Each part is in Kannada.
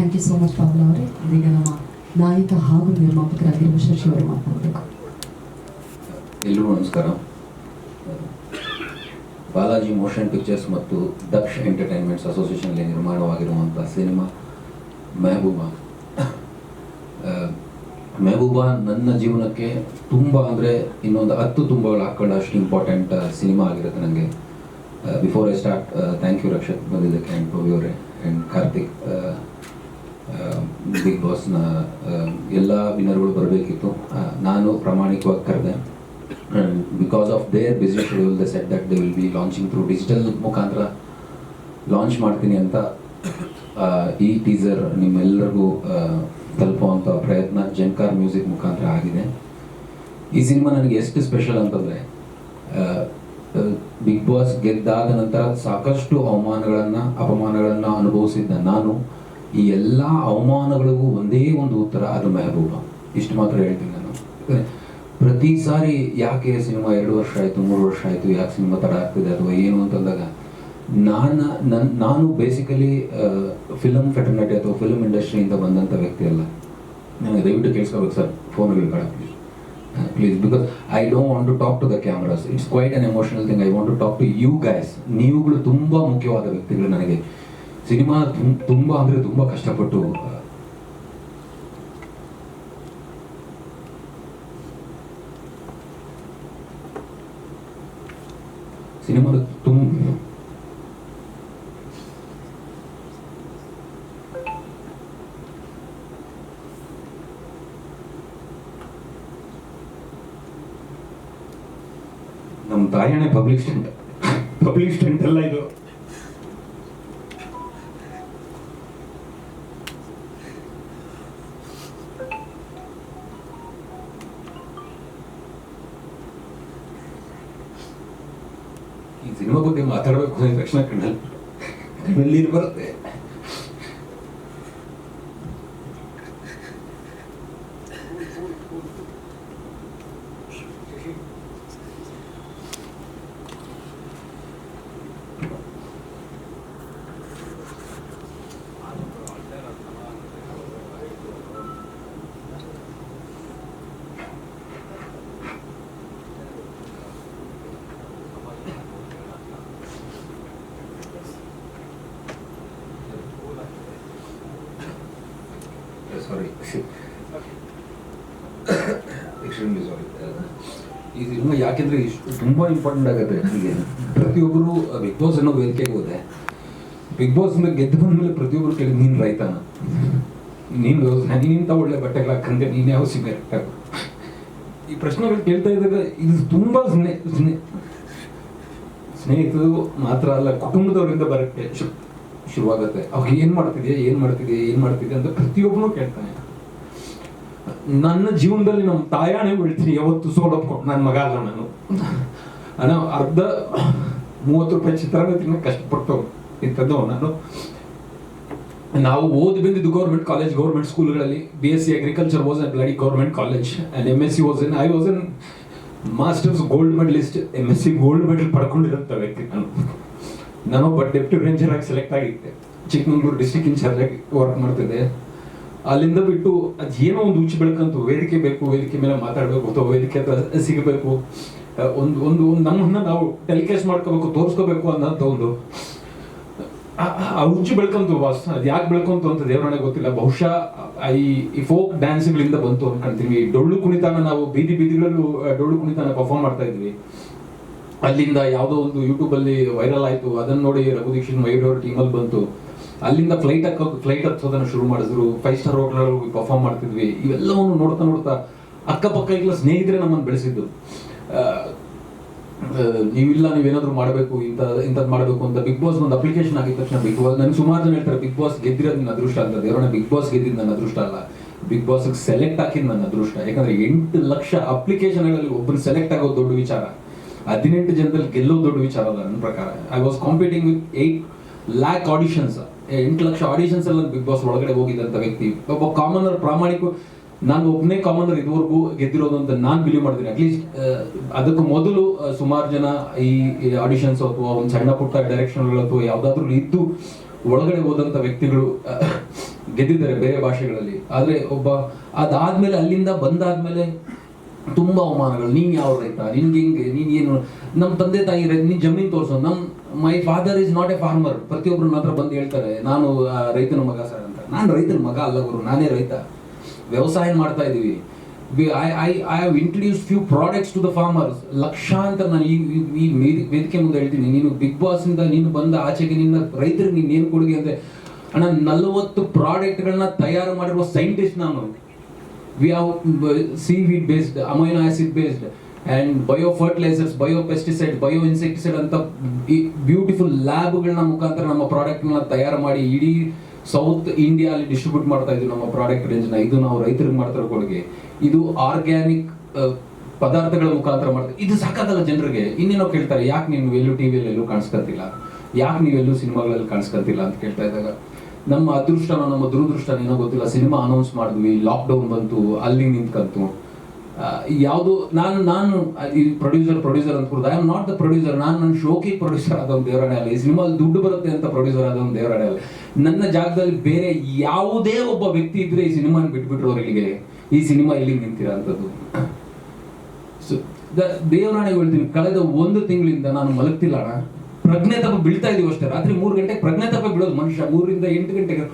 Thank you so much Pavala ಅವರೇ. ಇದೀಗ ನಮ್ಮ ನಾಯಕ ಹಾಗೂ ನಿರ್ಮಾಪಕರಾಗಿರುವ ಶಶಿ ಅವರು ಮಾತನಾಡಬೇಕು ಎಲ್ಲರೂ ನಮಸ್ಕಾರ. ಬಾಲಾಜಿ ಮೋಷನ್ ಪಿಕ್ಚರ್ಸ್ ಮತ್ತು ದಕ್ಷ ಎಂಟರ್ಟೈನ್ಮೆಂಟ್ಸ್ ಅಸೋಸಿಯೇಷನ್ಲಿ ನಿರ್ಮಾಣವಾಗಿರುವಂಥ ಸಿನಿಮಾ, ಮೆಹಬೂಬಾ. ಮೆಹಬೂಬಾ ನನ್ನ ಜೀವನಕ್ಕೆ ತುಂಬ ಅಂದರೆ ಇನ್ನೊಂದು ಹತ್ತು ತುಂಬಗಳು ಹಾಕ್ಕೊಳ್ಳೋ ಅಷ್ಟು ಇಂಪಾರ್ಟೆಂಟ್ ಸಿನಿಮಾ ಆಗಿರುತ್ತೆ ನನಗೆ before I start thank you Rakshak ಬಂದಿದ್ದಕ್ಕೆ ಆ್ಯಂಡ್ ಪ್ರವಿ ಅವರೇ ಆ್ಯಂಡ್ ಕಾರ್ತಿಕ್ ಬಿಗ್ ಬಾಸ್ನ ಎಲ್ಲ ವಿನರ್ಗಳು ಬರಬೇಕಿತ್ತು. ನಾನು ಪ್ರಾಮಾಣಿಕವಾಗಿ ಕರೆದೆ. Because of their busy schedule the set that they will be launching through digital ಮುಖಾಂತರ ಲಾಂಚ್ ಮಾಡ್ತೀನಿ ಅಂತ ಈ ಟೀಸರ್ ನಿಮ್ಮೆಲ್ಲರಿಗೂ ತಲುಪುವಂಥ ಪ್ರಯತ್ನ ಜಂಕಾರ್ ಮ್ಯೂಸಿಕ್ ಮುಖಾಂತರ ಆಗಿದೆ. ಈ ಸಿನಿಮಾ ನನಗೆ ಎಷ್ಟು ಸ್ಪೆಷಲ್ ಅಂತಂದರೆ ಬಿಗ್ ಬಾಸ್ ಗೆದ್ದಾದ ನಂತರ ಸಾಕಷ್ಟು ಅವಮಾನಗಳನ್ನು, ಅಪಮಾನಗಳನ್ನು ಅನುಭವಿಸಿದ್ದ ನಾನು. ಈ ಎಲ್ಲ ಅವಮಾನಗಳಿಗೂ ಒಂದೇ ಒಂದು ಉತ್ತರ ಅದು ಮೆಹಬೂಬ. ಇಷ್ಟು ಮಾತ್ರ ಹೇಳ್ತೀನಿ ನಾನು. ಪ್ರತಿ ಸಾರಿ ಯಾಕೆ ಸಿನಿಮಾ ಎರಡು ವರ್ಷ ಆಯಿತು ಮೂರು ವರ್ಷ ಆಯಿತು ಯಾಕೆ ಸಿನಿಮಾ ತಡ ಆಗ್ತಿದೆ ಅಥವಾ ಏನು ಅಂತಂದಾಗ ನಾನು ನನ್ನ ನಾನು ಬೇಸಿಕಲಿ ಫಿಲಮ್ ಫೆಟರ್ನಿಟಿ ಅಥವಾ ಫಿಲಮ್ ಇಂಡಸ್ಟ್ರಿಯಿಂದ ಬಂದಂಥ ವ್ಯಕ್ತಿ ಅಲ್ಲ. ನನಗೆ ದಯವಿಟ್ಟು ಕೇಳಿಸ್ಕೋಬೇಕು ಸರ್ ಫೋನ್ಗಳು ಬೇಡ please please because I don't want to talk to the cameras it's quite an emotional thing I want to talk to you guys ನೀವುಗಳು ತುಂಬ ಮುಖ್ಯವಾದ ವ್ಯಕ್ತಿಗಳು ನನಗೆ. ಸಿನಿಮಾ ತುಂಬ ಅಂದ್ರೆ ತುಂಬಾ ಕಷ್ಟಪಟ್ಟು ಸಿನಿಮಾದ ತುಂಬ ನಮ್ಮ ತಾಯಣೆ ಪಬ್ಲಿಕ್ ಸ್ಟೆಂಟ್ ಪಬ್ಲಿಕ್ ಸ್ಟೆಂಟ್ ಅಲ್ಲ ಇದು ಈ ಸಿನಿಮಾ ಬಗ್ಗೆ ಮಾತಾಡಬೇಕು ಅಂದ ತಕ್ಷಣ ಕಣ್ಣಲ್ಲಿ ಕಣ್ಣಲ್ಲಿ ನೀರು ಬರುತ್ತೆ ಸಾರಿ ಎಕ್ಸ್ಟ್ರೀಮ್ಲಿ ಸಾರಿ ಇದು ಸಿನಿಮಾ ಯಾಕೆಂದ್ರೆ ಇಷ್ಟು ತುಂಬ ಇಂಪಾರ್ಟೆಂಟ್ ಆಗುತ್ತೆ ನನಗೆ ಪ್ರತಿಯೊಬ್ಬರು ಬಿಗ್ ಬಾಸ್ ಅನ್ನೋ ವೇದಿಕೆಗೆ ಹೋದೆ ಬಿಗ್ ಬಾಸ್ ಮೇಲೆ ಗೆದ್ದು ಬಂದ್ಮೇಲೆ ಪ್ರತಿಯೊಬ್ಬರು ಕೇಳಿ ನೀನು ರೈತನ? ನೀನು ನೀನಿಂತ ಒಳ್ಳೆ ಬಟ್ಟೆಗಳು ಹಾಕಂತೆ ನೀನು ಯಾವ ಸಿಮೆ ಈ ಪ್ರಶ್ನೆಗಳು ಕೇಳ್ತಾ ಇದ್ದಾಗ ಇದು ತುಂಬ ಸ್ನೇಹ ಸ್ನೇಹ ಸ್ನೇಹಿತರು ಮಾತ್ರ ಅಲ್ಲ ಕುಟುಂಬದವರಿಂದ ಬರಕ್ಕೆ ಶು- ಶುರುವಾಗುತ್ತೆ. ಅವಾಗ ಏನ್ ಮಾಡ್ತಿದ್ಯಾ ಏನ್ ಮಾಡ್ತಿದ್ಯಾ ಏನ್ ಮಾಡ್ತಿದ್ಯಾ ಅಂತ ಪ್ರತಿಯೊಬ್ಬನು ಕೇಳ್ತಾನೆ. ನನ್ನ ಜೀವನದಲ್ಲಿ ನಮ್ಮ ತಾಯಾಣೆ ಬೀಳ್ತೀನಿ, ಯಾವತ್ತು ಸೋಲೊಪ್ಕೊಂಡು ನನ್ನ ಮಗ ಅಲ್ಲ ನಾನು. ಅಣ್ಣ, ಅರ್ಧ ಮೂವತ್ತು ರೂಪಾಯಿ ಚಿತ್ರಾನ್ನ ಕಷ್ಟಪಟ್ಟು ಇಂಥದ್ದು ನಾನು. ನಾವು ಓದಿ ಬಂದಿದ್ದು government college government ಸ್ಕೂಲ್ಗಳಲ್ಲಿ B S C agriculture was an bloody government college and M S C was an I was an masters gold medalist M S C gold medal ಪಡ್ಕೊಂಡಿರೋಂಥ ವ್ಯಕ್ತಿ ನಾನು. ನಾನೊಬ್ಬ ಡೆಪ್ಟಿ ರೇಂಜರ್ ಆಗಿ ಸೆಲೆಕ್ಟ್ ಆಗಿದ್ದೆ. ಚಿಕ್ಕಮಂಗ್ಳೂರು ಡಿಸ್ಟಿಕ್ ಇನ್ಚಾರ್ಜ್ ಆಗಿ ವರ್ಕ್ ಮಾಡ್ತಿದ್ದೆ. ಅಲ್ಲಿಂದ ಬಿಟ್ಟು ಅದೇನೋ ಏನೋ ಒಂದು ಉಚ್ಚು ಬೆಳಕಂತು ವೇದಿಕೆ ಬೇಕು, ವೇದಿಕೆ ಮೇಲೆ ಮಾತಾಡಬೇಕು, ಅಥವಾ ವೇದಿಕೆ ಹತ್ರ ಸಿಗಬೇಕು ಒಂದು ಒಂದು ಒಂದು ನಮ್ಮನ್ನ ನಾವು ಟೆಲಿಕಾಸ್ಟ್ ಮಾಡ್ಕೋಬೇಕು, ತೋರಿಸ್ಕೋಬೇಕು ಅನ್ನೋದು ಒಂದು. ಆ- ಹುಚ್ಚು ಬೆಳ್ಕೊಂತು ಬಾಸ್ ಅದು ಯಾಕೆ ಬೆಳ್ಕೊಂತು ಅಂತ ದೇವರೇ ಗೊತ್ತಿಲ್ಲ. ಬಹುಶಃ ಈ ಈ ಫೋಕ್ ಡ್ಯಾನ್ಸ್ಗಳಿಂದ ಬಂತು ಅನ್ಕೊಂತೀನಿ. ಈ ಡೊಳ್ಳು ಕುಣಿತಾನ ನಾವು ಬೀದಿ ಬೀದಿಗಳಲ್ಲೂ ಡೊಳ್ಳು ಕುಣಿತಾನ ಪರ್ಫಾರ್ಮ್ ಮಾಡ್ತಾ ಇದ್ವಿ. ಅಲ್ಲಿಂದ ಯಾವುದೋ ಒಂದು ಯೂಟ್ಯೂಬ್ ಅಲ್ಲಿ ವೈರಲ್ ಆಯ್ತು. ಅದನ್ನ ನೋಡಿ ರಘು ದೀಕ್ಷಿತ್ ಮಯೂರ್ ಅವ್ರ ಟೀಮಲ್ಲಿ ಬಂತು. ಅಲ್ಲಿಂದ ಫ್ಲೈಟ್ ಹಾಕೋ ಫ್ಲೈಟ್ ಹತ್ತೋದನ್ನ ಶುರು ಮಾಡಿದ್ರು. ಫೈವ್ ಸ್ಟಾರ್ ಹೋಟೆಲ್ ಪರ್ಫಾರ್ಮ್ ಮಾಡ್ತಿದ್ವಿ. ಇವೆಲ್ಲವನ್ನು ನೋಡ್ತಾ ನೋಡ್ತಾ ಅಕ್ಕಪಕ್ಕ ಇಲ್ಲ ಸ್ನೇಹಿತರೆ ನಮ್ಮನ್ನು ಬೆಳೆಸಿದ್ದು. ನೀವಿಲ್ಲ, ನೀವೇನಾದ್ರೂ ಮಾಡಬೇಕು ಇಂಥ ಇಂಥದ್ದು ಮಾಡಬೇಕು ಅಂತ ಬಿಗ್ ಬಾಸ್ ಒಂದು ಅಪ್ಲಿಕೇಶನ್ ಆಗಿದ ತಕ್ಷಣ ಬಿಗ್ ಬಾಸ್ ನಾನು ಸುಮಾರು ಜನ ಹೇಳ್ತಾರೆ ಬಿಗ್ ಬಾಸ್ ಗೆದ್ದಿರೋದು ನನ್ನ ಅದೃಷ್ಟ ಅಂತ ದೇವರ ಬಿಗ್ ಬಾಸ್ ಗೆದ್ದಿದ್ದು ನನ್ನ ಅದೃಷ್ಟ ಅಲ್ಲ. ಬಿಗ್ ಬಾಸ್ ಸೆಲೆಕ್ಟ್ ಹಾಕಿದ್ ನನ್ನ ಅದೃಷ್ಟ. ಯಾಕಂದ್ರೆ ಎಂಟು ಲಕ್ಷ ಅಪ್ಲಿಕೇಶನ್ಗಳಲ್ಲಿ ಒಬ್ಬರು ಸೆಲೆಕ್ಟ್ ಆಗೋದು ದೊಡ್ಡ ವಿಚಾರ. ಹದಿನೆಂಟು ಜನದಲ್ಲಿ ಗೆಲ್ಲೋ ದೊಡ್ಡ ವಿಚಾರ ಅಲ್ಲ, ನನ್ನ ಪ್ರಕಾರ. I was competing with eight lakh auditions ಎಂಟು ಲಕ್ಷ ಆಡಿಷನ್ಸ್ ಎಲ್ಲ ಬಿಗ್ ಬಾಸ್ ಒಳಗಡೆ ಹೋಗಿದ್ದಂಥ ವ್ಯಕ್ತಿ. ಒಬ್ಬ ಕಾಮನರ್ ಪ್ರಾಮಾಣಿಕ, ನಾನು ಒಬ್ಬನೇ ಕಾಮನರ್ ಇದುವರೆಗೂ ಗೆದ್ದಿರೋದು ಅಂತ ನಾನು ಬಿಲೀವ್ ಮಾಡ್ತೀನಿ ಅಟ್ಲೀಸ್ಟ್ ಅದಕ್ಕೂ ಮೊದಲು ಸುಮಾರು ಜನ ಈ ಆಡಿಷನ್ಸ್ ಅಥವಾ ಒಂದು ಸಣ್ಣ ಪುಟ್ಟ ಡೈರೆಕ್ಷನ್ಗಳು ಅಥವಾ ಯಾವುದಾದ್ರೂ ಇದ್ದು ಒಳಗಡೆ ಹೋದಂಥ ವ್ಯಕ್ತಿಗಳು ಗೆದ್ದಿದ್ದಾರೆ ಬೇರೆ ಭಾಷೆಗಳಲ್ಲಿ. ಆದರೆ ಒಬ್ಬ ಅದಾದ್ಮೇಲೆ ಅಲ್ಲಿಂದ ಬಂದಾದ್ಮೇಲೆ ತುಂಬಾ ಅವಮಾನಗಳು. ನೀನ್ ಯಾವ ರೈತ? ನಿನ್ಗೆ ಹೆಂಗೆ ನೀನ್ ಏನು ನಮ್ಮ ತಂದೆ ತಾಯಿ ನೀನ್ ಜಮೀನ್ ತೋರ್ಸೋ. ನಮ್ my father is not a farmer ಪ್ರತಿಯೊಬ್ರು ನನ್ನ ಹತ್ರ ಬಂದು ಹೇಳ್ತಾರೆ, ನಾನು ರೈತನ ಮಗ ಸರ್ ಅಂತ. ನಾನು ರೈತನ ಮಗ ಅಲ್ಲ ಗುರು, ನಾನೇ ರೈತ. ವ್ಯವಸಾಯ ಮಾಡ್ತಾ ಇದೀವಿ I I I have introduce few products to the farmers ಲಕ್ಷಾಂತರ ನಾನು ಈ ಈ- ಈ ವೇದಿಕೆ ಮುಂದೆ ಹೇಳ್ತೀನಿ. ನೀನು ಬಿಗ್ ಬಾಸ್ ಇಂದ ನೀನು ಬಂದ ಆಚೆಗೆ ನಿನ್ನ ರೈತರಿಗೆ ನೀನು ಏನು ಕೊಡುಗೆ ಅಂತ ಅಣ್ಣ, ನಲವತ್ತು ಪ್ರಾಡಕ್ಟ್ಗಳನ್ನ ತಯಾರು ಮಾಡಿರುವ ಸೈಂಟಿಸ್ಟ್ ನಾನು. We have seaweed based, amino acid based, and bio fertilisers bio pesticide bio insecticide ಅಂತ ಬ್ಯೂಟಿಫುಲ್ ಲ್ಯಾಬ್ಗಳನ್ನ ಮುಖಾಂತರ ನಮ್ಮ ಪ್ರಾಡಕ್ಟ್ನ ತಯಾರು ಮಾಡಿ ಇಡೀ ಸೌತ್ ಇಂಡಿಯಾ ಅಲ್ಲಿ ಡಿಸ್ಟ್ರಿಬ್ಯೂಟ್ ಮಾಡ್ತಾ ಇದ್ವಿ ನಮ್ಮ ಪ್ರಾಡಕ್ಟ್ ರೇಂಜ್ನ ಇದು ನಾವು ರೈತರಿಗೆ ಮಾಡ್ತಿರೋ ಕೊಡುಗೆ. ಇದು ಆರ್ಗ್ಯಾನಿಕ್ ಪದಾರ್ಥಗಳ ಮುಖಾಂತರ ಮಾಡ್ತಾರೆ ಇದು ಸಾಕಾಗಲ್ಲ ಜನರಿಗೆ. ಇನ್ನೇನೋ ಕೇಳ್ತಾರೆ ಯಾಕೆ ನೀವು ಎಲ್ಲೂ ಟಿವಿಯಲ್ಲಿ ಎಲ್ಲೂ ಕಾಣಿಸ್ಕೊತಿಲ್ಲ? ಯಾಕೆ ನೀವೆಲ್ಲೂ ಸಿನಿಮಾಗಳಲ್ಲಿ ಕಾಣಿಸ್ಕೊತಿಲ್ಲ ಅಂತ ಕೇಳ್ತಾ ಇದ್ದಾಗ ನಮ್ಮ ಅದೃಷ್ಟನೋ ನಮ್ಮ ದುರದೃಷ್ಟ ಏನೋ ಗೊತ್ತಿಲ್ಲ. ಸಿನಿಮಾ ಅನೌನ್ಸ್ ಮಾಡಿದ್ವಿ ಲಾಕ್ಡೌನ್ ಬಂತು, ಅಲ್ಲಿ ನಿಂತ್ಕಂತು. ಯಾವುದು ನಾನು ನಾನು ಈ ಪ್ರೊಡ್ಯೂಸರ್ ಪ್ರೊಡ್ಯೂಸರ್ ಅಂತ I am not the producer ನಾನು ನನ್ನ ಶೋಕಿ ಪ್ರೊಡ್ಯೂಸರ್ ಆದ ಒಂದು ದೇವರಾಣೆ ಅಲ್ಲ. ಈ ಸಿನಿಮಾದಲ್ಲಿ ದುಡ್ಡು ಬರುತ್ತೆ ಅಂತ ಪ್ರೊಡ್ಯೂಸರ್ ಆದ ಒಂದು ದೇವರಾಣೆ ಅಲ್ಲ. ನನ್ನ ಜಾಗದಲ್ಲಿ ಬೇರೆ ಯಾವುದೇ ಒಬ್ಬ ವ್ಯಕ್ತಿ ಇದ್ರೆ ಈ ಸಿನಿಮಾನ ಬಿಟ್ಬಿಟ್ರು ಇಲ್ಲಿಗೆ. ಈ ಸಿನಿಮಾ ಇಲ್ಲಿ ನಿಂತಿರೋ ಅಂಥದ್ದು. ಸೊ ದೇವರಾಣೆಗೆ ಹೇಳ್ತೀನಿ, ಕಳೆದ ಒಂದು ತಿಂಗಳಿಂದ ನಾನು ಮಲಗ್ತಿಲ್ಲ ಅಣ್ಣ. ಪ್ರಜ್ಞೆ ತಪ್ಪ ಬೀಳ್ತಾ ಇದೀವಿ ಅಷ್ಟೇ. ರಾತ್ರಿ ಮೂರು ಗಂಟೆಗೆ ಪ್ರಜ್ಞೆ ತಪ್ಪ ಬೀಳೋದು ಮನುಷ್ಯ. ಮೂರರಿಂದ ಎಂಟು ಗಂಟೆಗೆ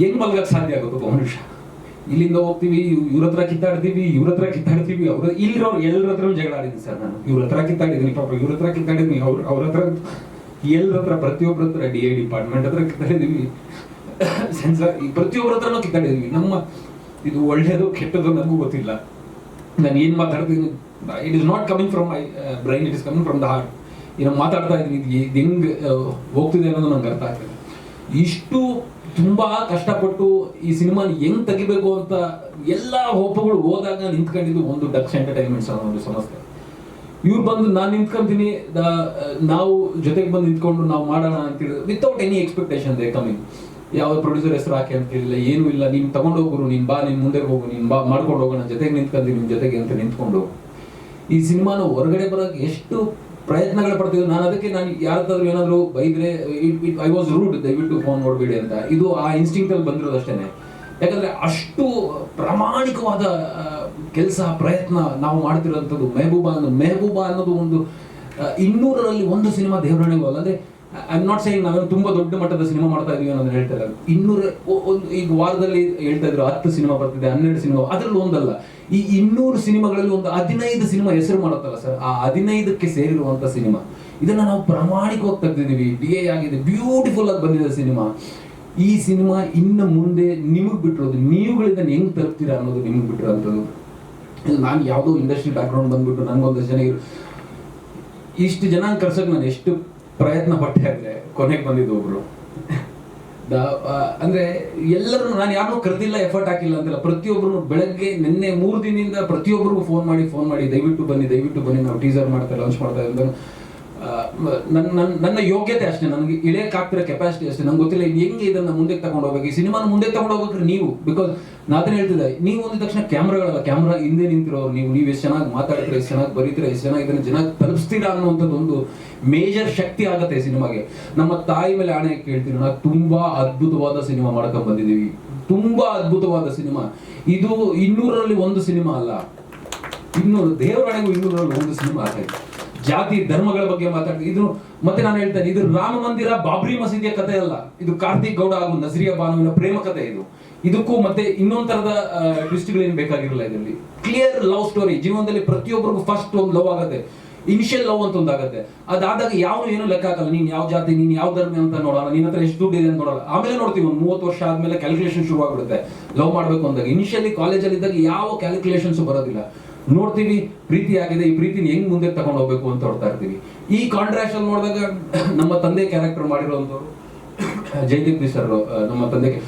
ಹೆಂಗ್ ಮಲಗಕ್ಕೆ ಸಾಧ್ಯ ಆಗುತ್ತೆ ಒಬ್ಬ ಮನುಷ್ಯ? ಇಲ್ಲಿಂದ ಹೋಗ್ತೀವಿ ಇವ್ರ ಹತ್ರ ಕಿತ್ತಾಡ್ತೀವಿ, ಇವ್ರ ಹತ್ರ ಕಿತ್ತಾಡ್ತೀವಿ. ಅವ್ರ ಇಲ್ಲಿರೋರು ಎಲ್ಲರ ಹತ್ರ ಜಗಳ ಆಡಿದ್ದೀನಿ ಸರ್ ನಾನು. ಇವ್ರ ಹತ್ರ ಕಿತ್ತಾಡಿದ್ದೀನಿ ಪಾಪ. ಇವ್ರ ಹತ್ರ ಕಿತ್ತಾಡಿದ್ದೀನಿ. ಅವ್ರ ಅವ್ರ ಹತ್ರ ಎಲ್ಲರ ಹತ್ರ ಪ್ರತಿಯೊಬ್ಬರ ಹತ್ರ ಡಿ ಎ ಡಿಪಾರ್ಟ್ಮೆಂಟ್ ಹತ್ರ ಕಿತ್ತಾಡಿದೀವಿ ಸೆನ್ಸರ್ ಪ್ರತಿಯೊಬ್ಬರ ಹತ್ರನೂ ಕಿತ್ತಾಡಿದೀವಿ ನಮ್ಮ ಇದು ಒಳ್ಳೇದು ಕೆಟ್ಟದು ನನಗೂ ಗೊತ್ತಿಲ್ಲ. ನಾನು ಏನು ಮಾತಾಡ್ತೀನಿ it is not coming from my brain, it is coming from the heart. ಏನೋ ಮಾತಾಡ್ತಾ ಇದ್ದೀನಿ. ಇದು ಹೆಂಗ್ ಹೋಗ್ತಿದೆ ಅನ್ನೋದು ನಂಗೆ ಅರ್ಥ ಆಗ್ತಿದೆ ಇಷ್ಟು ತುಂಬಾ ಕಷ್ಟಪಟ್ಟು ಈ ಸಿನಿಮಾನ ಹೆಂಗ್ ತೆಗಿಬೇಕು ಅಂತ ಎಲ್ಲ ಹೋಪಗಳು ಹೋದಾಗ ನಿಂತ್ಕೊಂಡಿದ್ದು ಒಂದು ಡಕ್ಸ್ ಎಂಟರ್ಟೈನ್ಮೆಂಟ್ಸ್ ಅನ್ನೋ ಒಂದು ಸಂಸ್ಥೆ ಇವ್ರು ಬಂದು ನಾನು ನಿಂತ್ಕೊಂತೀನಿ ನಾವು ಜೊತೆಗೆ ಬಂದು ನಿಂತ್ಕೊಂಡು ನಾವು ಮಾಡೋಣ ಅಂತೇಳಿ without any expectation they coming ಯಾವ ಪ್ರೊಡ್ಯೂಸರ್ ಹೆಸರು ಹಾಕಿ ಅಂತ ಹೇಳಿಲ್ಲ, ಏನೂ ಇಲ್ಲ, ನೀನು ತಗೊಂಡು ಹೋಗುರು ನೀನು ಬಾ, ನೀನು ಮುಂದೆ ಹೋಗು, ನೀನು ಬಾ, ಮಾಡ್ಕೊಂಡು ಹೋಗೋಣ, ಜೊತೆಗೆ ನಿಂತ್ಕೊಂತೀನಿ ನಿಮ್ಮ ಜೊತೆಗೆ ಅಂತ ನಿಂತ್ಕೊಂಡು ಈ ಸಿನಿಮಾನ ಹೊರಗಡೆ ಬರೋಕೆ ಎಷ್ಟು ಪ್ರಯತ್ನಗಳು ಪಡ್ತೀವಿ ನಾನು ಅದಕ್ಕೆ ನಾನು ಯಾರಾದರೂ ಏನಾದರೂ ಬೈದ್ರೆ ಐ ವಾಸ್ ರೂಡ್ ದಯವಿಟ್ಟು ಫೋನ್ ನೋಡ್ಬೇಡಿ ಅಂತ. ಇದು ಆ ಇನ್ಸ್ಟಿಂಕ್ಟಲ್ಲಿ ಬಂದಿರೋದು ಅಷ್ಟೇ ಯಾಕಂದ್ರೆ ಅಷ್ಟು ಪ್ರಾಮಾಣಿಕವಾದ ಕೆಲಸ, ಪ್ರಯತ್ನ ನಾವು ಮಾಡ್ತಿರೋಂಥದ್ದು ಮೆಹಬೂಬಾ ಅನ್ನೋದು. ಮೆಹಬೂಬಾ ಅನ್ನೋದು ಒಂದು ಇನ್ನೂರರಲ್ಲಿ ಒಂದು ಸಿನಿಮಾ ದೇವರಣೆಗೂ ಅಲ್ಲದೆ ಐ ಆಮ್ ನಾಟ್ ಸೇಯಿಂಗ್ ನಾವೇನು ತುಂಬಾ ದೊಡ್ಡ ಮಟ್ಟದ ಸಿನಿಮಾ ಮಾಡ್ತಾ ಇದೀವಿ ಅನ್ನೋದನ್ನ ಹೇಳ್ತಾ ಇಲ್ಲ ಇನ್ನೂರ ಒಂದು ಈಗ ವಾರದಲ್ಲಿ ಹೇಳ್ತಾ ಇದ್ರು ಹತ್ತು ಸಿನಿಮಾ ಬರ್ತಿದೆ, ಹನ್ನೆರಡು ಸಿನಿಮಾ ಅದರಲ್ಲಿ ಒಂದಲ್ಲ. ಈ ಇನ್ನೂರು ಸಿನಿಮಾಗಳಲ್ಲಿ ಒಂದು ಹದಿನೈದು ಸಿನಿಮಾ ಹೆಸರು ಮಾಡುತ್ತಲ್ಲ ಸರ್, ಆ ಹದಿನೈದಕ್ಕೆ ಸೇರಿರುವಂತ ಸಿನಿಮಾ. ಇದನ್ನ ನಾವು ಪ್ರಾಮಾಣಿಕವಾಗಿ ತೆಗೆದಿದ್ದೀವಿ ಡಿ ಎ ಆಗಿದೆ ಬ್ಯೂಟಿಫುಲ್ ಆಗಿ ಬಂದಿದೆ ಸಿನಿಮಾ. ಈ ಸಿನಿಮಾ ಇನ್ನು ಮುಂದೆ ನಿಮಗೆ ಬಿಟ್ಟಿರೋದು, ನೀವುಗಳಿಂದ ಹೆಂಗ್ ತರ್ತೀರಾ ಅನ್ನೋದು ನಿಮ್ಗೆ ಬಿಟ್ಟಿರೋದು ನಾನು ಯಾವುದೋ ಇಂಡಸ್ಟ್ರಿ ಬ್ಯಾಕ್ಗ್ರೌಂಡ್ ಬಂದ್ಬಿಟ್ಟು ನನಗೊಂದು ಜನ ಇಷ್ಟು ಜನ ಕರ್ಸಕ್ ನಾನು ಎಷ್ಟು ಪ್ರಯತ್ನ ಪಟ್ಟೆ ಅಂದ್ರೆ ಕೊನೆಗೆ ಬಂದಿದ್ದು ಒಬ್ರು. ಅಂದ್ರೆ ಎಲ್ಲರೂ ನಾನು ಯಾರನ್ನೂ ಕರೆದಿಲ್ಲ ಎಫರ್ಟ್ ಹಾಕಿಲ್ಲ ಅಂತಿಲ್ಲ. ಪ್ರತಿಯೊಬ್ಬರು ಬೆಳಗ್ಗೆ ನಿನ್ನೆ ಮೂರು ದಿನದಿಂದ ಪ್ರತಿಯೊಬ್ಬರಿಗೂ ಫೋನ್ ಮಾಡಿ ಫೋನ್ ಮಾಡಿ, ದಯವಿಟ್ಟು ಬನ್ನಿ ದಯವಿಟ್ಟು ಬನ್ನಿ, ನಾವು ಟೀಸರ್ ಮಾಡ್ತಾ ಲಾಂಚ್ ಮಾಡ್ತಾ ಇದ್ದ ನನ್ನ ನನ್ನ ಯೋಗ್ಯತೆ ಅಷ್ಟೇ, ನನಗೆ ಇಳಿಯಕ್ಕಾಗ್ತಿರೋ ಕೆಪಾಸಿಟಿ ಅಷ್ಟೇ. ನಂಗೆ ಗೊತ್ತಿಲ್ಲ ಹೆಂಗೆ ಇದನ್ನ ಮುಂದೆ ತಗೊಂಡು ಹೋಗ್ಬೇಕು. ಈ ಸಿನಿಮಾನ ಮುಂದೆ ತಗೊಂಡು ಹೋಗ್ಬೇಕ್ರಿ ನೀವು. ಬಿಕಾಸ್ ನಾನು ಹೇಳ್ತಿದ್ದೆ, ನೀವು ಒಂದ ತಕ್ಷಣ ಕ್ಯಾಮ್ರಾಗಳಲ್ಲ, ಕ್ಯಾಮ್ರಾ ಹಿಂದೆ ನಿಂತಿರೋರು ನೀವು. ನೀವು ಎಷ್ಟು ಚೆನ್ನಾಗಿ ಮಾತಾಡ್ತೀರಾ, ಎಷ್ಟು ಚೆನ್ನಾಗಿ ಬರೀತೀರಾ, ಎಷ್ಟು ಚೆನ್ನಾಗಿ ಇದನ್ನ ಜನ ತಲುಪಿಸ್ತೀರಾ ಅನ್ನುವಂಥದ್ದು ಒಂದು ಮೇಜರ್ ಶಕ್ತಿ ಆಗುತ್ತೆ ಸಿನಿಮಾಗೆ. ನಮ್ಮ ತಾಯಿ ಮೇಲೆ ಆಣೆ ಕೇಳ್ತೀನಿ ನಾವು ತುಂಬಾ ಅದ್ಭುತವಾದ ಸಿನಿಮಾ ಮಾಡ್ಕೊಂಡ್ ಬಂದಿದ್ದೀವಿ. ತುಂಬಾ ಅದ್ಭುತವಾದ ಸಿನಿಮಾ. ಇದು ಇನ್ನೂರರಲ್ಲಿ ಒಂದು ಸಿನಿಮಾ ಅಲ್ಲ. ಇನ್ನೂರು ದೇವರಾಣೆಗೂ ಇನ್ನೂರರಲ್ಲಿ ಒಂದು ಸಿನಿಮಾ ಆಗೈತೆ ಜಾತಿ, ಧರ್ಮಗಳ ಬಗ್ಗೆ ಮಾತಾಡ್ತೀವಿ ಇದು ಮತ್ತೆ ನಾನು ಹೇಳ್ತೇನೆ, ಇದು ರಾಮ ಮಂದಿರ ಬಾಬ್ರಿ ಮಸೀದಿಯ ಕಥೆ ಅಲ್ಲ. ಇದು ಕಾರ್ತಿಕ್ ಗೌಡ ಹಾಗೂ ನಸರಿಯ ಬಾನುವಿನ ಪ್ರೇಮ ಕಥೆ ಇದು. ಇದಕ್ಕೂ ಮತ್ತೆ ಇನ್ನೊಂದ್ ತರದ ಟ್ವಿಸ್ಟ್ಗಳೇನು ಬೇಕಾಗಿರಲ್ಲ ಇದರಲ್ಲಿ. ಕ್ಲಿಯರ್ ಲವ್ ಸ್ಟೋರಿ ಜೀವನದಲ್ಲಿ ಪ್ರತಿಯೊಬ್ಬರಿಗೂ ಫಸ್ಟ್ ಒಂದು ಲವ್ ಆಗುತ್ತೆ. ಇನಿಷಿಯಲ್ ಲವ್ ಅಂತ ಒಂದಾಗುತ್ತೆ. ಅದಾದಾಗ ಯಾವನು ಏನು ಲೆಕ್ಕ ಹಾಕಲ್ಲ. ನೀನ್ ಯಾವ ಜಾತಿ, ನೀನ್ ಯಾವ ಧರ್ಮ ಅಂತ ನೋಡಲ್ಲ. ನಿನ್ನ ಹತ್ರ ಎಷ್ಟು ದುಡ್ಡು ಇದೆ ಅಂತ ನೋಡಲ್ಲ. ಆಮೇಲೆ ನೋಡ್ತೀವಿ ಒಂದು ಮೂವತ್ತು ವರ್ಷ ಆದ್ಮೇಲೆ ಕ್ಯಾಲ್ಕುಲೇಷನ್ ಶುರು ಆಗ್ಬಿಡುತ್ತೆ ಲವ್ ಮಾಡ್ಬೇಕು ಅಂದಾಗ ಇನಿಷಿಯಲಿ ಕಾಲೇಜಲ್ಲಿ ಇದ್ದಾಗ ಯಾವ ಕ್ಯಾಲ್ಕುಲೇಷನ್ಸ್ ಬರೋದಿಲ್ಲ. ನೋಡ್ತೀವಿ, ಪ್ರೀತಿ ಆಗಿದೆ. ಈ ಪ್ರೀತಿನ ಹೆಂಗ್ ಮುಂದೆ ತಗೊಂಡು ಹೋಗ್ಬೇಕು ಅಂತ ಹೊಡ್ತಾ ಇರ್ತೀವಿ. ಈ ಕಾಂಟ್ರಾಕ್ಟ್ ಅಲ್ಲಿ ನೋಡಿದಾಗ ನಮ್ಮ ತಂದೆ ಕ್ಯಾರೆಕ್ಟರ್ ಮಾಡಿರುವಂತವ್ರು ಜಯದೀಪ್ ಸರ್ ನಮ್ಮ ತಂದೆಗೆ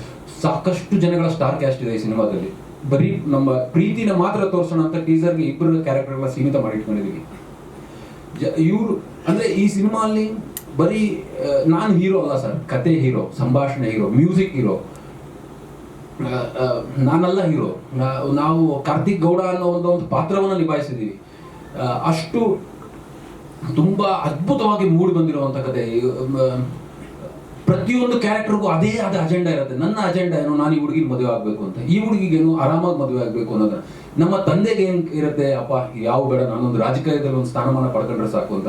ಸಾಕಷ್ಟು ಜನಗಳ ಸ್ಟಾರ್ ಕ್ಯಾಸ್ಟ್ ಇದೆ ಈ ಸಿನಿಮಾದಲ್ಲಿ. ಬರೀ ನಮ್ಮ ಪ್ರೀತಿನ ಮಾತ್ರ ತೋರಿಸೋಣ ಅಂತ ಟೀಸರ್ಗೆ ಇಬ್ಬರು ಕ್ಯಾರೆಕ್ಟರ್ಗಳ ಸೀಮಿತ ಮಾಡಿಟ್ಕೊಂಡಿದೀವಿ. ಇವರು, ಅಂದ್ರೆ ಈ ಸಿನಿಮಾ ಅಲ್ಲಿ ಬರೀ ನಾನು ಹೀರೋ ಅಲ್ಲ ಸರ್. ಕತೆ ಹೀರೋ, ಸಂಭಾಷಣೆ ಹೀರೋ, ಮ್ಯೂಸಿಕ್ ಹೀರೋ. ನಾನಲ್ಲ ಹೀರೋ. ನಾವು ಕಾರ್ತಿಕ್ ಗೌಡ ಅನ್ನೋ ಒಂದು ಒಂದು ಪಾತ್ರವನ್ನು ನಿಭಾಯಿಸಿದ್ದೀವಿ ಅಷ್ಟು ತುಂಬಾ ಅದ್ಭುತವಾಗಿ ಮೂಡಿ ಬಂದಿರುವಂತ ಕತೆ. ಪ್ರತಿಯೊಂದು ಕ್ಯಾರೆಕ್ಟರ್ಗೂ ಅದೇ ಆದ ಅಜೆಂಡಾ ಇರುತ್ತೆ. ನನ್ನ ಅಜೆಂಡಾ ಏನು, ನಾನು ಈ ಹುಡುಗಿಗೆ ಮದುವೆ ಆಗಬೇಕು ಅಂತ. ಈ ಹುಡುಗಿಗೇನು ಆರಾಮಾಗಿ ಮದುವೆ ಆಗಬೇಕು ಅನ್ನೋದು ನಮ್ಮ ತಂದೆಗೆ ಏನ್ ಇರುತ್ತೆ, ಅಪ್ಪ, ಯಾವ ಬೇಡ, ನಾನೊಂದು ರಾಜಕೀಯದಲ್ಲಿ ಒಂದು ಸ್ಥಾನಮಾನ ಪಡ್ಕೊಂಡ್ರೆ ಸಾಕು ಅಂತ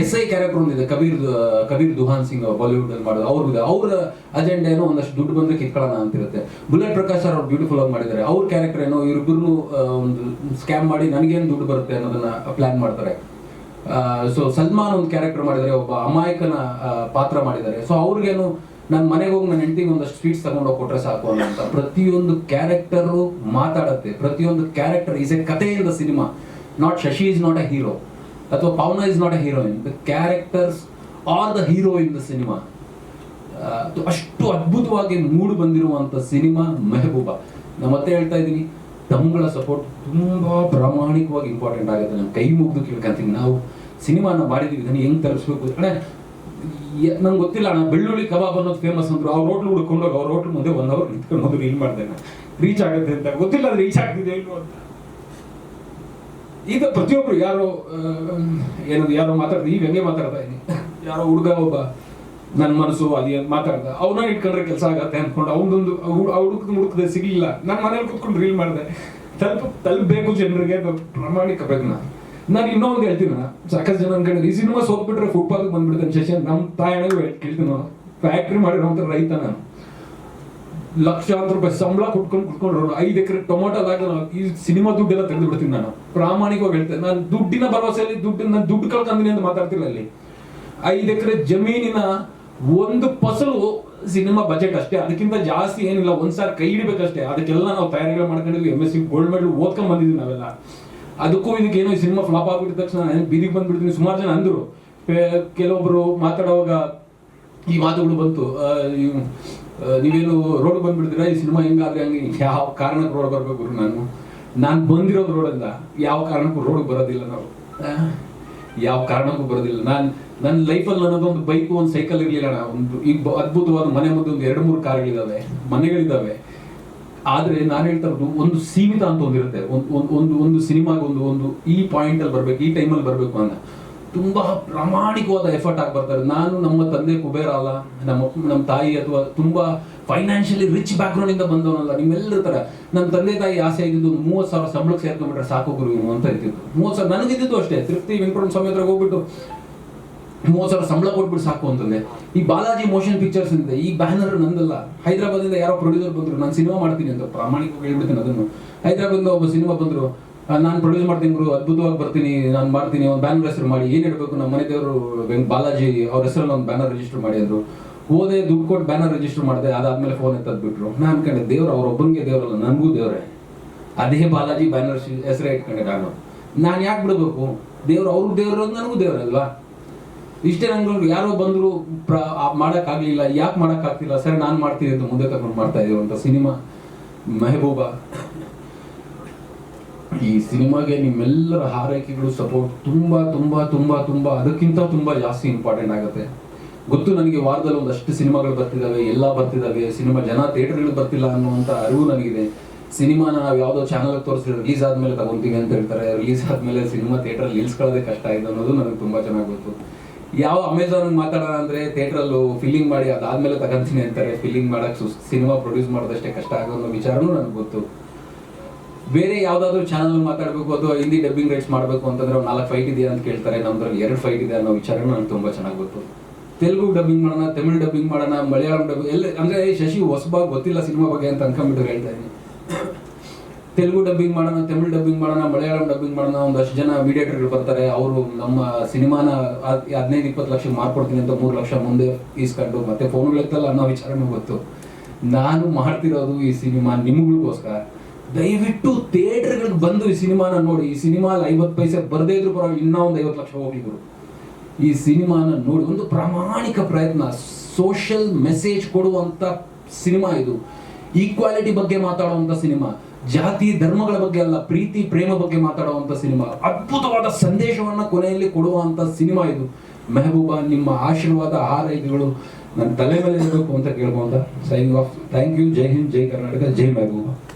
ಎಸ್ ಐ ಕ್ಯಾರೆಕ್ಟರ್ ಒಂದಿದೆ ಕಬೀರ್ ಕಬೀರ್ ದುಹಾನ್ ಸಿಂಗ್ ಬಾಲಿವುಡ್ ಅಲ್ಲಿ ಮಾಡೋದು ಅವ್ರಿಗೆ ಅವರ ಅಜೆಂಡ ಏನೋ ಒಂದಷ್ಟು ದುಡ್ಡು ಬಂದ್ರೆ ಕಿತ್ಕೊಳ್ಳೋಣ ಅಂತಿರುತ್ತೆ. ಬುಲೆಟ್ ಪ್ರಕಾಶ್ ಅವ್ರು ಬ್ಯೂಟಿಫುಲ್ ಆಗಿ ಮಾಡಿದ್ದಾರೆ. ಅವ್ರ ಕ್ಯಾರೆಕ್ಟರ್ ಏನೋ ಇವ್ರಿಬ್ರು ಒಂದು ಸ್ಕ್ಯಾಮ್ ಮಾಡಿ ನನಗೇನು ದುಡ್ಡು ಬರುತ್ತೆ ಅನ್ನೋದನ್ನ ಪ್ಲಾನ್ ಮಾಡ್ತಾರೆ. ಸೊ ಸಲ್ಮಾನ್ ಒಂದು ಕ್ಯಾರೆಕ್ಟರ್ ಮಾಡಿದ್ದಾರೆ, ಒಬ್ಬ ಅಮಾಯಕನ ಪಾತ್ರ ಮಾಡಿದ್ದಾರೆ. ಸೊ ಅವ್ರಿಗೇನು ನನ್ನ ಮನೆಗೆ ಹೋಗಿ ನನ್ನ ಹೆಂಡತಿಗೆ ಒಂದಷ್ಟು ಸ್ವೀಟ್ಸ್ ತಗೊಂಡೋಗಿ ಕೊಟ್ರೆ ಸಾಕು ಅಂತ ಪ್ರತಿಯೊಂದು ಕ್ಯಾರೆಕ್ಟರು ಮಾತಾಡುತ್ತೆ. ಪ್ರತಿಯೊಂದು ಕ್ಯಾರೆಕ್ಟರ್ ಈಸ್ ಎ ಕಥೆ in the cinema not Shashi is not a hero ಅಥವಾ Pavana is not a heroine the characters are the hero in the cinema ಅಷ್ಟು ಅದ್ಭುತವಾಗಿ ಮೂಡ್ ಬಂದಿರುವಂತ ಸಿನಿಮಾ ಮೆಹಬೂಬ. ನಾನು ಮತ್ತೆ ಹೇಳ್ತಾ ಇದ್ದೀನಿ. ತಮ್ಮಗಳ ಸಪೋರ್ಟ್ ತುಂಬಾ ಪ್ರಾಮಾಣಿಕವಾಗಿ ಇಂಪಾರ್ಟೆಂಟ್ ಆಗುತ್ತೆ. ನಾನು ಕೈ ಮುಗಿದು ಕೇಳ್ಕೊಂತೀನಿ. ನಾವು ಸಿನಿಮಾನ ಮಾಡಿದೀವಿ. ಇದನ್ನು ಹೆಂಗ್ ತರಿಸ್ಬೇಕು ಯ- ನಂಗೆ ಗೊತ್ತಿಲ್ಲ ಅಣ್ಣ ಬೆಳ್ಳುಳ್ಳಿ ಕಬಾಬ್ ಅನ್ನೋದು ಫೇಮಸ್ ಅಂದ್ರು. ಅವ್ರ ಹೋಟ್ಲು ಹುಡ್ಕೊಂಡೋಗಿ ಅವ್ರ ಹೋಟ್ಲ್ ಮುಂದೆ ಒನ್ ಅವರ್ ನಿಂತ್ಕೊಂಡು ಹೋದ್ರು ಇಲ್ಲಿ ಮಾಡ್ದೆ ರೀಚ್ ಆಗುತ್ತೆ ಅಂತ. ಗೊತ್ತಿಲ್ಲ ಅದು ರೀಚ್ ಆಗ್ತಿದೆ ಇಲ್ವೋ ಅಂತ. ಈಗ ಪ್ರತಿಯೊಬ್ರು ಯಾರೋ ಏನದು, ಯಾರೋ ಮಾತಾಡ್ದೆ, ಈಗ ಹೆಂಗೆ ಮಾತಾಡ್ತಾ ಇದ್ದೀನಿ ಯಾರೋ ಹುಡುಗ ಒಬ್ಬ ನನ್ನ ಮನಸ್ಸು ಅಲ್ಲಿ ಮಾತಾಡ್ದ, ಅವನ ಇಟ್ಕೊಂಡ್ರೆ ಕೆಲಸ ಆಗತ್ತೆ ಅನ್ಕೊಂಡು ಅವನೊಂದು ಹುಡುಕ ಹುಡುಕದೆ ಸಿಗ್ಲಿಲ್ಲ. ನಾನು ಮನೇಲಿ ಕುತ್ಕೊಂಡು ರೀಲ್ ಮಾಡಿದೆ. ತಲುಪ ತಲುಪಬೇಕು ಜನರಿಗೆ ಪ್ರಾಮಾಣಿಕ ಬೇಕು ನಾನು ಇನ್ನೊಂದು ಹೇಳ್ತೀನಿ ನಾನು ಸಾಕಷ್ಟು ಜನ ಅನ್ಕೊಂಡಿದ್ದೆ ಈ ಸಿನಿಮಾ ಸೋತ್ಬಿಟ್ರೆ ಫುಟ್ಬಾಲ್ ಬಂದ್ಬಿಡ್ತಾನೆ. ಶಶಿ ನಮ್ಮ ತಾಯಿ ಕೇಳ್ತೀನಿ ನಾನು ಫ್ಯಾಕ್ಟ್ರಿ ಮಾಡಿರೋಂಥ ರೈತ ನಾನು. ಲಕ್ಷಾಂತರ ರೂಪಾಯಿ ಸಂಬಳ ಕುಟ್ಕೊಂಡು ಕುಟ್ಕೊಂಡು ಐದು ಎಕರೆ ಟೊಮೊಟೊದಾಗ ನಾನು ಈ ಸಿನಿಮಾ ದುಡ್ಡೆಲ್ಲ ತೆಗೆದು ಬಿಡ್ತೀನಿ ನಾನು. ಪ್ರಾಮಾಣಿಕವಾಗಿ ಹೇಳ್ತೇನೆ. ನಾನು ದುಡ್ಡಿನ ಭರವಸೆಯಲ್ಲಿ ದುಡ್ಡು ನಾನು ದುಡ್ಡು ಕಳ್ಕೊಂಡಿನಿ ಅಂತ ಮಾತಾಡ್ತಿಲ್ಲ ಅಲ್ಲಿ. ಐದು ಎಕರೆ ಜಮೀನಿನ ಒಂದು ಫಸಲು ಸಿನಿಮಾ ಬಜೆಟ್ ಅಷ್ಟೇ. ಅದಕ್ಕಿಂತ ಜಾಸ್ತಿ ಏನಿಲ್ಲ. ಒಂದ್ಸಾರಿ ಕೈ ಹಿಡಿಬೇಕಷ್ಟೇ. ಅದಕ್ಕೆಲ್ಲ ನಾವು ತಯಾರಿಗಳು ಮಾಡ್ಕೊಂಡಿದ್ವಿ. M S C gold medal ಓದ್ಕೊಂಡ್ ಬಂದಿದ್ವಿ ನಾವೆಲ್ಲ. ಅದಕ್ಕೂ ಇದಕ್ಕೆ ಏನೋ ಸಿನಿಮಾ ಫ್ಲಾಪ್ ಆಗ್ಬಿಟ್ಟಿದ ತಕ್ಷಣ ನಾನು ಬೀದಿಗೆ ಬಂದ್ಬಿಡ್ತೀನಿ ಸುಮಾರು ಜನ ಅಂದ್ರು. ಕೆಲವೊಬ್ಬರು ಮಾತಾಡುವಾಗ ಈ ಮಾತುಗಳು ಬಂತು ನೀವೇನು ರೋಡ್ ಬಂದ್ಬಿಡ್ತೀರಾ? ಈ ಸಿನಿಮಾ ಹೆಂಗಾದ್ರೆ ಹಂಗೆ ಯಾವ ಕಾರಣಕ್ಕೆ ರೋಡ್ ಬರಬೇಕು ನಾನು. ನಾನು ಬಂದಿರೋದು ರೋಡಲ್ಲ ಯಾವ ಕಾರಣಕ್ಕೂ ರೋಡ್ ಬರೋದಿಲ್ಲ ನಾವು. ಯಾವ ಕಾರಣಕ್ಕೂ ಬರೋದಿಲ್ಲ. ನಾನು ನನ್ನ ಲೈಫಲ್ಲಿ ನನ್ನದೊಂದು ಬೈಕು ಒಂದು ಸೈಕಲ್ ಇರಲಿಲ್ಲ ಒಂದು ಈಗ ಅದ್ಭುತವಾದ ಮನೆ ಮುಂದೆ ಒಂದು ಎರಡು ಮೂರು ಕಾರ್ಗಳಿದ್ದಾವೆ ಮನೆಗಳಿದಾವೆ. ಆದ್ರೆ ನಾನು ಹೇಳ್ತಾ ಇರೋದು ಒಂದು ಸೀಮಿತ ಅಂತ ಒಂದಿರುತ್ತೆ ಒಂದು ಒಂದು ಒಂದು ಸಿನಿಮಾಗೆ ಒಂದು ಒಂದು ಈ ಪಾಯಿಂಟ್ ಅಲ್ಲಿ ಬರ್ಬೇಕು, ಈ ಟೈಮಲ್ಲಿ ಬರ್ಬೇಕು ಅಂತ. ತುಂಬಾ ಪ್ರಾಮಾಣಿಕವಾದ ಎಫರ್ಟ್ ಆಗಿ ಬರ್ತಾರೆ. ನಾನು ನಮ್ಮ ತಂದೆ ಕುಬೇರ ಅಲ್ಲ, ನಮ್ಮ ನಮ್ಮ ತಾಯಿ ಅಥವಾ ತುಂಬಾ ಫೈನಾನ್ಷಿಯಲಿ ರಿಚ್ ಬ್ಯಾಕ್ಗ್ರೌಂಡ್ ಇಂದ ಬಂದವನಲ್ಲ, ನಿಮ್ಮೆಲ್ಲರ ತರ ನಮ್ಮ ತಂದೆ ತಾಯಿ ಆಸೆ ಆಗಿದ್ದು ಮೂವತ್ ಮೂವತ್ತು ಸಾವಿರ ಸಂಬಳಕ್ಕೆ ಸೇರ್ಕೊಂಡ್ಬಿಟ್ರೆ ಸಾಕು ಗುರು ಅಂತ ಇರ್ತಿತ್ತು ಮೂವತ್ತು ಸಾವಿರ ನನಗಿದ್ದು ಅಷ್ಟೇ. ತೃಪ್ತಿ ವೆಂಕಟರಮಣ ಸ್ವಾಮಿ ಹತ್ರ ಹೋಗ್ಬಿಟ್ಟು ಮೂವತ್ತು ಸಾವಿರ ಸಂಬಳ ಕೊಟ್ಬಿಟ್ಟು ಸಾಕು ಅಂತಂದೆ. ಈ ಬಾಲಾಜಿ ಮೋಷನ್ ಪಿಕ್ಚರ್ಸ್ ಇದೆ ಈ ಬ್ಯಾನರ್ ನಂದಲ್ಲ. ಹೈದರಾಬಾದಿಂದ ಯಾರೋ ಪ್ರೊಡ್ಯೂಸರ್ ಬಂದ್ರು, ನಾನು ಸಿನಿಮಾ ಮಾಡ್ತೀನಿ ಅಂತ ಪ್ರಾಮಾಣಿಕವಾಗಿ ಹೇಳ್ಬಿಡ್ತೀನಿ ಅದನ್ನು. ಹೈದರಾಬಾದಿಂದ ಒಬ್ಬ ಸಿನಿಮಾ ಬಂದ್ರು ನಾನು ಪ್ರೊಡ್ಯೂಸ್ ಮಾಡ್ತೀನಿ ಗುರು, ಅದ್ಭುತವಾಗಿ ಬರ್ತೀನಿ, ನಾನು ಮಾಡ್ತೀನಿ, ಒಂದು ಬ್ಯಾನರ್ ಹೆಸರು ಮಾಡಿ, ಏನು ಇಡಬೇಕು ನಮ್ಮ ಮನೆ ದೇವರು ಬಾಲಾಜಿ ಅವ್ರ ಹೆಸರಲ್ಲಿ ಒಂದು ಬ್ಯಾನರ್ ರಿಜಿಸ್ಟರ್ ಮಾಡಿ ಅಂದ್ರು. ಹೋದೆ, ದುಡ್ಡು ಕೊಟ್ಟು ಬ್ಯಾನರ್ ರಿಜಿಸ್ಟರ್ ಮಾಡಿದೆ, ಅದಾದ್ಮೇಲೆ ಫೋನ್ ಎತ್ತದ್ ಬಿಟ್ರು ನಾನು ಅನ್ಕೊಂಡೆ, ದೇವ್ರು ಅವ್ರೊಬ್ಬನಿಗೆ ದೇವರಲ್ಲ, ನನಗೂ ದೇವರೇ. ಅದೇ ಬಾಲಾಜಿ ಬ್ಯಾನರ್ ಹೆಸರೇ ಇಟ್ಕೊಂಡೆ ನಾನು. ನಾನು ಯಾಕೆ ಬಿಡಬೇಕು? ದೇವ್ರು ಅವ್ರಿಗೆ ದೇವ್ರು ನನಗೂ ದೇವ್ರಲ್ವಾ ಇಷ್ಟೇ ನಂಗೆ ಯಾರೋ ಬಂದ್ರು ಪ್ರ ಆಗ್ಲಿಲ್ಲ ಯಾಕೆ ಮಾಡಕ್ ಆಗ್ತಿಲ್ಲ ಸರಿ ನಾನು ಮಾಡ್ತೀನಿ ಅಂತ ಮುಂದೆ ತಗೊಂಡು ಮಾಡ್ತಾ ಇದ್ದೀವಂತ ಸಿನಿಮಾ ಮೆಹಬೂಬಾ. ಈ ಸಿನಿಮಾಗೆ ನಿಮ್ಮೆಲ್ಲರ ಹಾರೈಕೆಗಳು ಸಪೋರ್ಟ್ ತುಂಬಾ ತುಂಬಾ ತುಂಬಾ ತುಂಬಾ, ಅದಕ್ಕಿಂತ ತುಂಬಾ ಜಾಸ್ತಿ ಇಂಪಾರ್ಟೆಂಟ್ ಆಗುತ್ತೆ. ಗೊತ್ತು ನನಗೆ ವಾರದಲ್ಲಿ ಒಂದಷ್ಟು ಸಿನಿಮಾಗಳು ಬರ್ತಿದ್ದಾವೆ ಎಲ್ಲ ಬರ್ತಿದ್ದಾವೆ ಸಿನಿಮಾ ಜನ ಥಿಯೇಟರ್ಗಳು ಬರ್ತಿಲ್ಲ ಅನ್ನುವಂತ ಅರಿವು ನನಗಿದೆ. ಸಿನಿಮಾನ ನಾವು ಯಾವುದೋ ಚಾನಲ್ ತೋರಿಸಿ ರಿಲೀಸ್ ಆದ್ಮೇಲೆ ತಗೊಂತೀವಿ ಅಂತ ಹೇಳ್ತಾರೆ. ರಿಲೀಸ್ ಆದ್ಮೇಲೆ ಸಿನಿಮಾ ಥಿಯೇಟರ್ ನಿಲ್ಸ್ಕೊಳ್ಳೋದೇ ಕಷ್ಟ ಇದೆ ಅನ್ನೋದು ನನಗೆ ತುಂಬಾ ಚೆನ್ನಾಗಿ ಗೊತ್ತು. ಯಾವ ಅಮೆಝಾನ್ ಮಾತಾಡೋಣ ಅಂದ್ರೆ ಥಿಯೇಟ್ರಲ್ಲೂ ಫಿಲ್ಲಿಂಗ್ ಮಾಡಿ ಅದಾದ್ಮೇಲೆ ತಗೊಂತೀನಿ ಅಂತಾರೆ. ಫಿಲ್ಲಿಂಗ್ ಮಾಡಕ್ ಸಿನಿಮಾ ಪ್ರೊಡ್ಯೂಸ್ ಮಾಡೋದಷ್ಟೇ ಕಷ್ಟ ಆಗೋ ಅನ್ನೋ ವಿಚಾರನೂ ನನಗೆ ಗೊತ್ತು. ಬೇರೆ ಯಾವ್ದಾದ್ರು ಚಾನಲ್ ಮಾತಾಡಬೇಕು ಅಥವಾ ಹಿಂದಿ ಡಬ್ಬಿಂಗ್ ರೈಟ್ಸ್ ಮಾಡಬೇಕು ಅಂತಂದ್ರೆ ನಾಲ್ಕು ಫೈಟ್ ಇದೆಯಾ ಅಂತ ಕೇಳ್ತಾರೆ. ನಮ್ದ್ರಲ್ಲಿ ಎರಡು ಫೈಟ್ ಇದೆ ಅನ್ನೋ ವಿಚಾರ ನನಗೆ ತುಂಬಾ ಚೆನ್ನಾಗಿ ಗೊತ್ತು. ತೆಲುಗು ಡಬ್ಬಿಂಗ್ ಮಾಡೋಣ, ತಮಿಳ್ ಡಬ್ಬಿಂಗ್ ಮಾಡೋಣ, ಮಲಯಾಳಂ ಡಬ್ಬಿಂಗ್ ಎಲ್ಲ ಅಂದ್ರೆ ಶಶಿ ಹೊಸಬಾಗ್ ಗೊತ್ತಿಲ್ಲ ಸಿನಿಮಾ ಬಗ್ಗೆ ಅಂತ ಅನ್ಕೊಂಡ್ಬಿಟ್ಟು ಹೇಳ್ತಾ ಇದ್ದೀನಿ. ತೆಲುಗು ಡಬ್ಬಿಂಗ್ ಮಾಡೋಣ, ತಮಿಳ್ ಡಬ್ಬಿಂಗ್ ಮಾಡೋಣ, ಮಲಯಾಳಂ ಡಬ್ಬಿಂಗ್ ಮಾಡೋಣ ಒಂದಷ್ಟು ಜನ ಮೀಡಿಯೇಟರ್ಗಳು ಬರ್ತಾರೆ. ಅವರು ನಮ್ಮ ಸಿನಿಮಾನ ಹದಿನೈದು, ಇಪ್ಪತ್ತು ಲಕ್ಷ ಮಾರ್ಕೊಡ್ತೀನಿ ಅಂತ ಮೂರು ಲಕ್ಷ ಮುಂದೆ ಈಸ್ಕೊಂಡು ಮತ್ತೆ ಫೋನ್ಗಳಿರ್ತಲ್ಲ ಅನ್ನೋ ವಿಚಾರನೂ ಗೊತ್ತು. ನಾನು ಮಾಡ್ತಿರೋದು ಈ ಸಿನಿಮಾ ನಿಮ್ಗಳಿಗೋಸ್ಕರ. ದಯವಿಟ್ಟು ಥಿಯೇಟರ್ಗಳಿಗೆ ಬಂದು ಈ ಸಿನಿಮಾನ ನೋಡಿ. ಈ ಸಿನಿಮಾ ಐವತ್ತು ಪೈಸೆ ಬರದೇ ಇದ್ರು ಪರವಾಗಿಲ್ಲ, ಇನ್ನೂ ಒಂದು ಐವತ್ತು ಲಕ್ಷ ಹೋಗಿದ್ರು ಈ ಸಿನಿಮಾನ ನೋಡಿ, ಒಂದು ಪ್ರಾಮಾಣಿಕ ಪ್ರಯತ್ನ ಸೋಷಿಯಲ್ ಮೆಸೇಜ್ ಕೊಡುವಂತ ಸಿನಿಮಾ ಇದು. ಈಕ್ವಾಲಿಟಿ ಬಗ್ಗೆ ಮಾತಾಡುವಂತ ಸಿನಿಮಾ. ಜಾತಿ ಧರ್ಮಗಳ ಬಗ್ಗೆ ಅಲ್ಲ, ಪ್ರೀತಿ, ಪ್ರೇಮ ಬಗ್ಗೆ ಮಾತಾಡುವಂತ ಸಿನಿಮಾ. ಅದ್ಭುತವಾದ ಸಂದೇಶವನ್ನ ಕೊನೆಯಲ್ಲಿ ಕೊಡುವಂತ ಸಿನಿಮಾ ಇದು. ಮೆಹಬೂಬಾ, ನಿಮ್ಮ ಆಶೀರ್ವಾದ ಹಾರೈಕೆಗಳು ನನ್ನ ತಲೆ ಮೇಲೆ ಇರಬೇಕು ಅಂತ ಕೇಳ್ಕೊಂತ. ಸೈನ್ ಆಫ್ ಥ್ಯಾಂಕ್ ಯು ಜೈ ಹಿಂದ್ ಜೈ ಕರ್ನಾಟಕ ಜೈ ಮೆಹಬೂಬಾ.